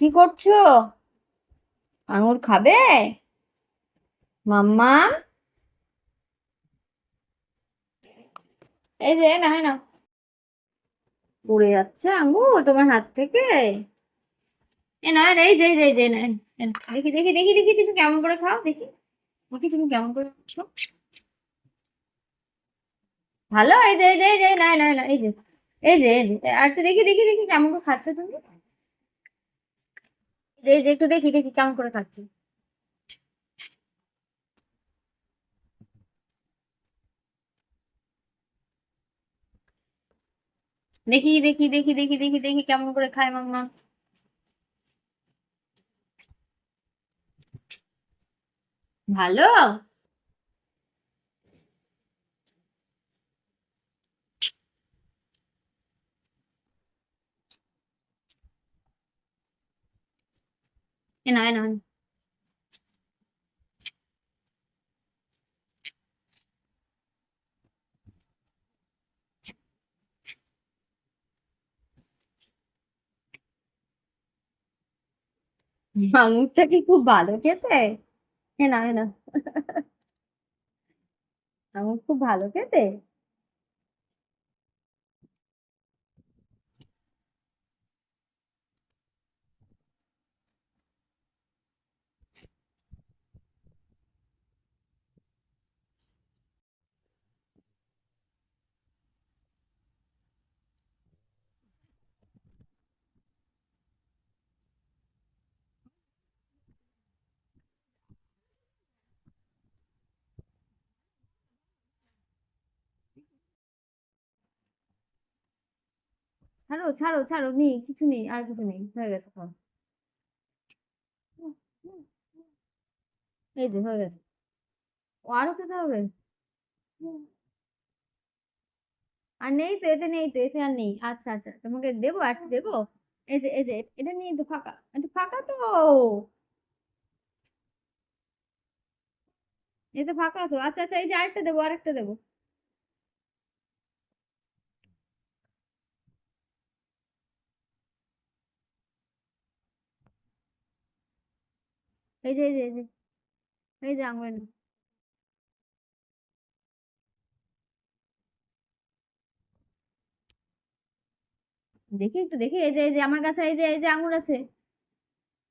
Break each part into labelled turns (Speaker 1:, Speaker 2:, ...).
Speaker 1: কি করছ আঙুর খাবে মাম্মা এই যে না না পড়ে যাচ্ছে আঙুর তোমার হাত থেকে এ না এই যে এই যে না দেখি দেখি দেখি দেখি তুমি কেমন করে খাও দেখি দেখি তুমি কেমন করে খাচ্ছো ভালো এই যে এই যে এই যে না না এই যে এই যে এই যে আর একটু দেখি দেখি দেখি কেমন করে খাচ্ছ তুমি এই যে একটু দেখি দেখি কেমন করে খাচ্ছি। দেখি দেখি দেখি দেখি দেখি দেখি কেমন করে খায় মাম্মা। ভালো? এ না এ না আঙুরটা কি খুব ভালো খেতে এ না এ না আঙুর খুব ভালো খেতে ছাড়ো ছাড়ো ছাড়ো, নেই, কিছু নেই, আর কিছু নেই, হয়ে গেছে খাও এই যে, হয়ে গেছে। ও আরও খেতে হবে? আর নেই তো, এতে নেই তো, এতে আর নেই। আচ্ছা আচ্ছা তোমাকে দেবো, আর দেবো? এই যে এই যে, এটা নিয়ে তো ফাঁকা, এটা ফাঁকা তো। এটা ফাঁকা তো আচ্ছা আচ্ছা এই যে আরেকটা দেবো আরেকটা দেবো। এই যে এই যে এই যে এই যে আঙুরে নাও। দেখি একটু, দেখি, এই যে এই যে, আমার কাছে এই যে এই যে আঙুর আছে।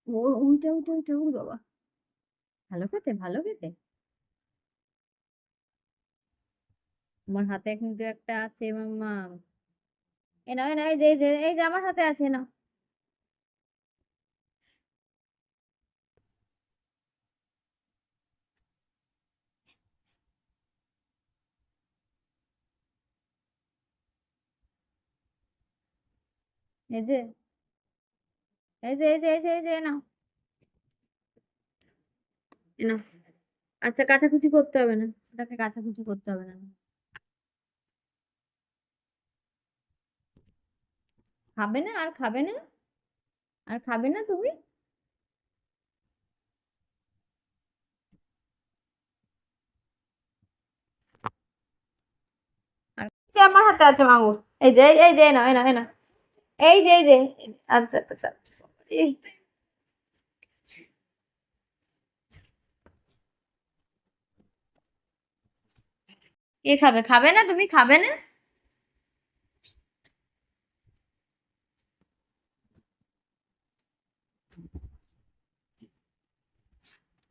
Speaker 1: ও, ওইটা ওইটা ওইটা ওই বাবা। ভালো খেতে ভালো খেতে। আমার হাতে কিন্তু একটা আছে, মাম্মা। এ নাও এই যে এই যে এই যে, আমার হাতে আছে না এই যে এই যে এই যে এই যে এই যে নাও। নাও। আচ্ছা কাচাকুচি করতে হবে না। ওটাকে কাচাকুচি করতে হবে না। খাবে না? আর খাবে না? আর খাবে না তুমি? আমার হাতে আছে মাঙুর এই যে এই যে না এই না এই না এই যে এই যে। আচ্ছা আচ্ছা আচ্ছা। কে খাবে? খাবে না? তুমি খাবে না?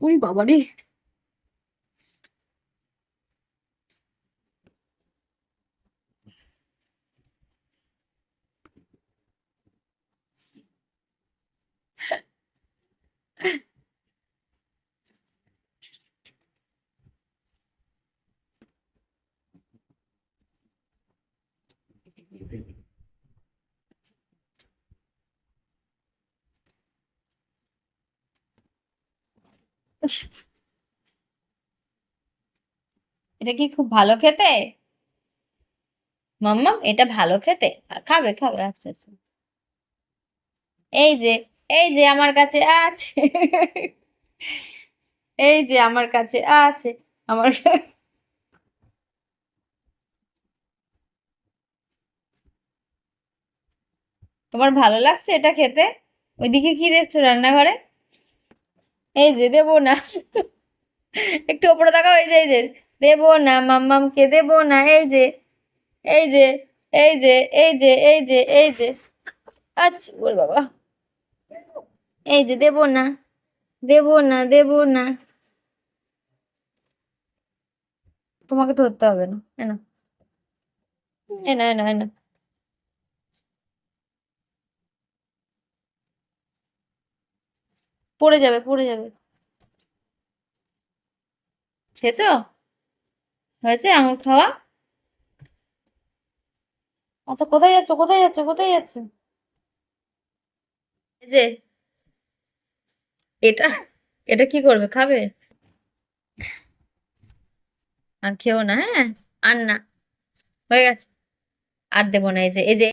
Speaker 1: উনি বাবা রে। এটা কি খুব ভালো খেতে? মাম্মা এটা ভালো খেতে। খাবে খাবে আচ্ছা আচ্ছা। এই যে এই যে আমার কাছে আছে। এই যে আমার কাছে আছে। আমার তোমার ভালো লাগছে এটা খেতে? ওইদিকে কি দেখছ রান্নাঘরে? এই যে, দেবো না। একটু ওপরে তাকাও, এই যে এই যে। দেবো না, মাম্মামকে দেবো না, এই যে এই যে এই যে এই যে এই যে এই যে। আচ্ছা ওরে বাবা। এই যে, দেবো না দেবো না দেবো না। তোমাকে ধরতে হবে না, এ না এ না এ না এ না পড়ে যাবে পড়ে যাবে। খেয়েছো? হয়েছে আঙুর খাওয়া? আচ্ছা কোথায় যাচ্ছ? কোথায় যাচ্ছ? কোথায় যাচ্ছ? যে, এটা এটা কি করবে? খাবে? আর খেও না হ্যাঁ? আর না, হয়ে গেছে। আর দেবো না, এই যে এই যে